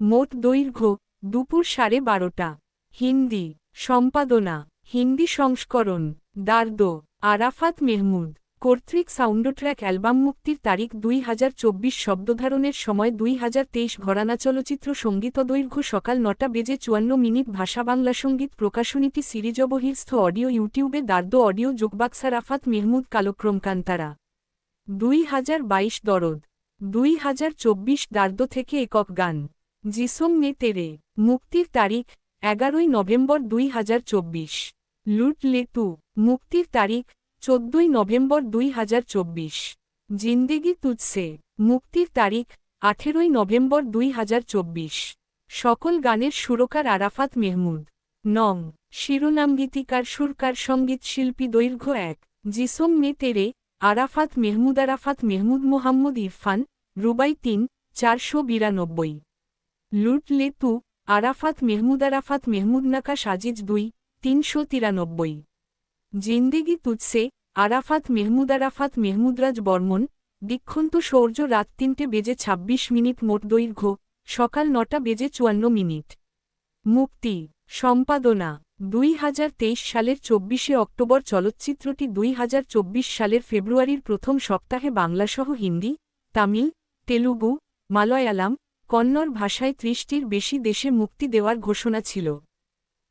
মোট দৈর্ঘ্য দুপুর সাড়ে বারোটা। হিন্দি সম্পাদনা, হিন্দি সংস্করণ, দার্দ, আরাফাত মেহমুদ। কর্তৃক সাউন্ডট্র্যাক অ্যালবাম মুক্তির তারিখ দুই হাজার চব্বিশ শব্দধারণের সময় দুই হাজার তেইশ ঘরানা চলচ্চিত্র সংগীত দৈর্ঘ্য সকাল নটা বেজে চুয়ান্ন মিনিট ভাষা বাংলা সংগীত প্রকাশনীটি সিরিজবহির্স্থ অডিও ইউটিউবে দার্দ অডিও যোগবাক্স আরাফাত মেহমুদ কালক্রম কান্তারা। দুই হাজার বাইশ দরদ। দুই হাজার চব্বিশ দার্দ থেকে একক গান। জিসম নে তেরে, মুক্তির তারিখ, এগারোই নভেম্বর দুই হাজার চব্বিশ। লুট লেতু মুক্তির তারিখ, চোদ্দই নভেম্বর দুই হাজার চব্বিশ। জিন্দেগি তুজসে মুক্তির তারিখ, আঠেরোই নভেম্বর দুই হাজার চব্বিশ। সকল গানের সুরকার আরাফাত মেহমুদ। নং, শিরোনাম গীতিকার সুরকার সংগীত শিল্পী দৈর্ঘ্য এক। জিসম মে তেরে, আরাফাত মেহমুদ আরাফাত মেহমুদ মোহাম্মদ ইরফান, রুবাই তিন, চারশো বিরানব্বই। লুট লেতু আরাফাত মেহমুদ আরাফাত মেহমুদ নাকা সাজিজ দুই, তিনশো তিরানব্বই। জিন্দেগি তুজসে আরাফাত মেহমুদ আরাফাত মেহমুদরাজ বর্মন দীক্ষন্ত সৌর্য রাত তিনটে বেজে ২৬ মিনিট মোট দৈর্ঘ্য, সকাল নটা বেজে চুয়ান্ন মিনিট। মুক্তি, সম্পাদনা, দুই হাজার তেইশ সালের চব্বিশে অক্টোবর চলচ্চিত্রটি দুই হাজার চব্বিশ সালের ফেব্রুয়ারির প্রথম সপ্তাহে বাংলাসহ হিন্দি, তামিল, তেলুগু, মালয়ালাম কন্নড় ভাষায় ত্রিশটির বেশি দেশে মুক্তি দেওয়ার ঘোষণা ছিল।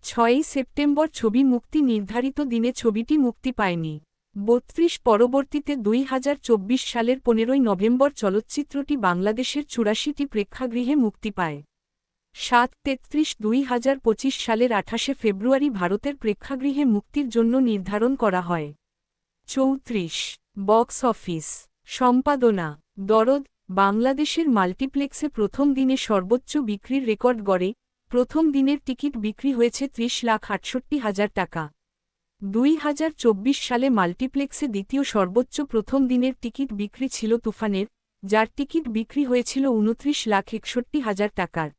ছয়ই সেপ্টেম্বর ছবি মুক্তি নির্ধারিত দিনে ছবিটি মুক্তি পায়নি। বত্রিশ পরবর্তীতে দুই হাজার চব্বিশ সালের পনেরোই নভেম্বর চলচ্চিত্রটি বাংলাদেশের চুরাশিটি প্রেক্ষাগৃহে মুক্তি পায়। সাত তেত্রিশ দুই পঁচিশ সালের আঠাশে ফেব্রুয়ারি ভারতের প্রেক্ষাগৃহে মুক্তির জন্য নির্ধারণ করা হয়। চৌত্রিশ, বক্স অফিস, সম্পাদনা, দরদ বাংলাদেশের মাল্টিপ্লেক্সে প্রথম দিনে সর্বোচ্চ বিক্রির রেকর্ড গড়ে প্রথম দিনের টিকিট বিক্রি হয়েছে ত্রিশ লাখ আটষট্টি হাজার টাকা। দুই হাজার চব্বিশ সালে মাল্টিপ্লেক্সে দ্বিতীয় সর্বোচ্চ প্রথম দিনের টিকিট বিক্রি ছিল তুফানের, যার টিকিট বিক্রি হয়েছিল উনত্রিশ লাখ একষট্টি হাজার টাকার।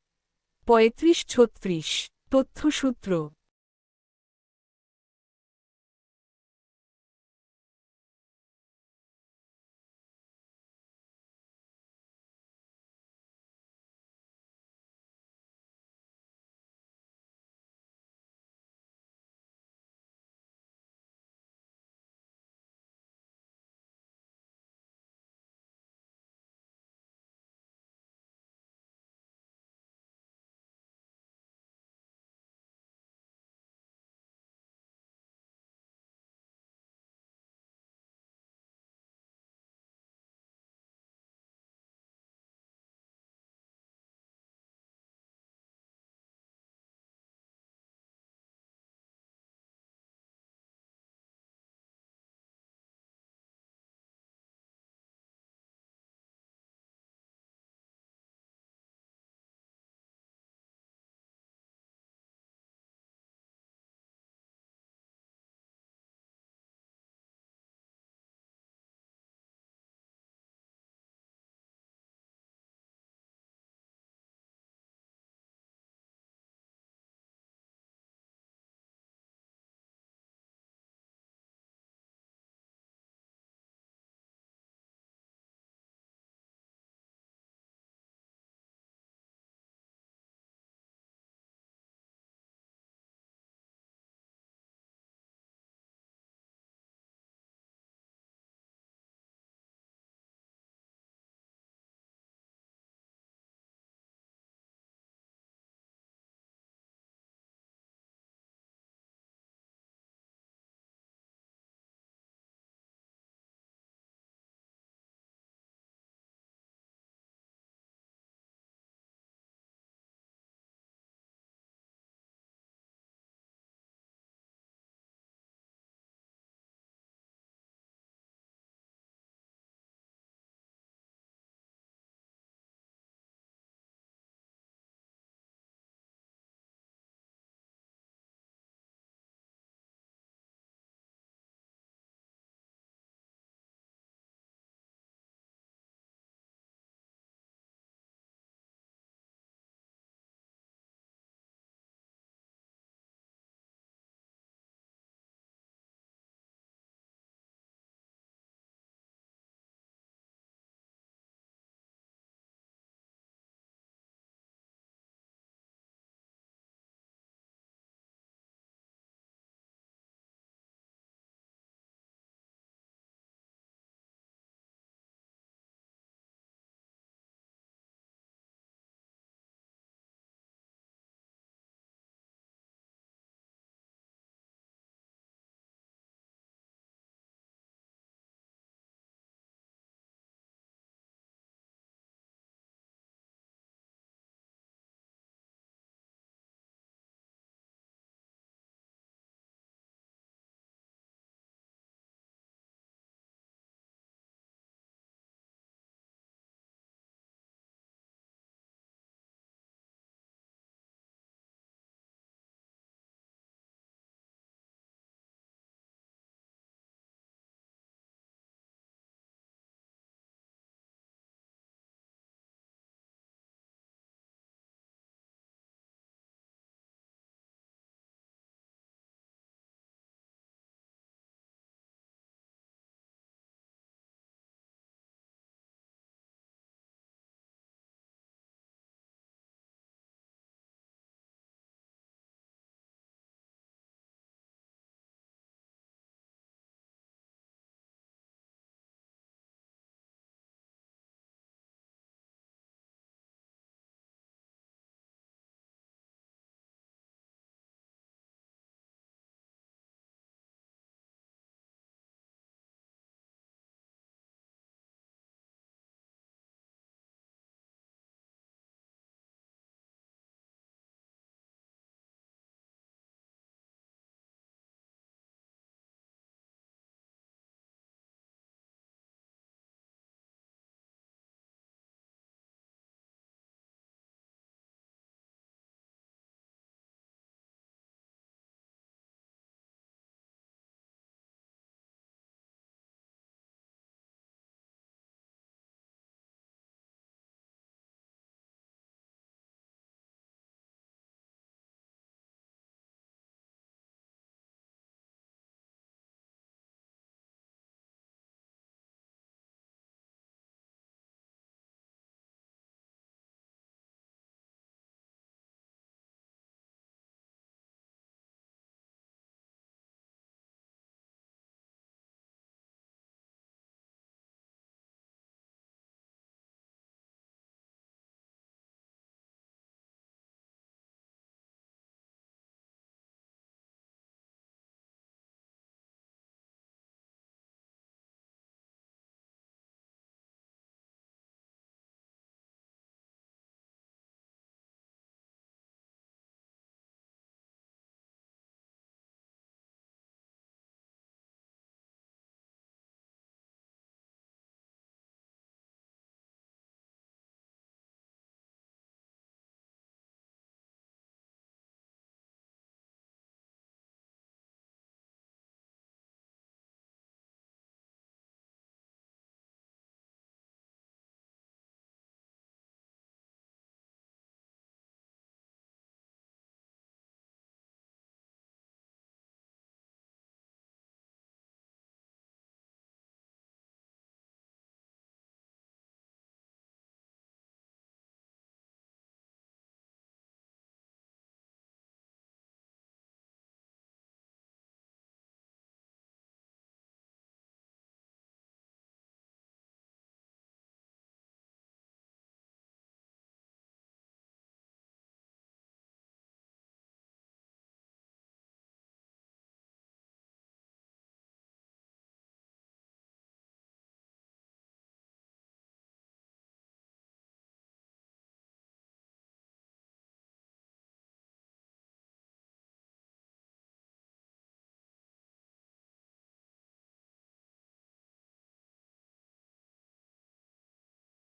পঁয়ত্রিশ ছত্রিশ, তথ্যসূত্র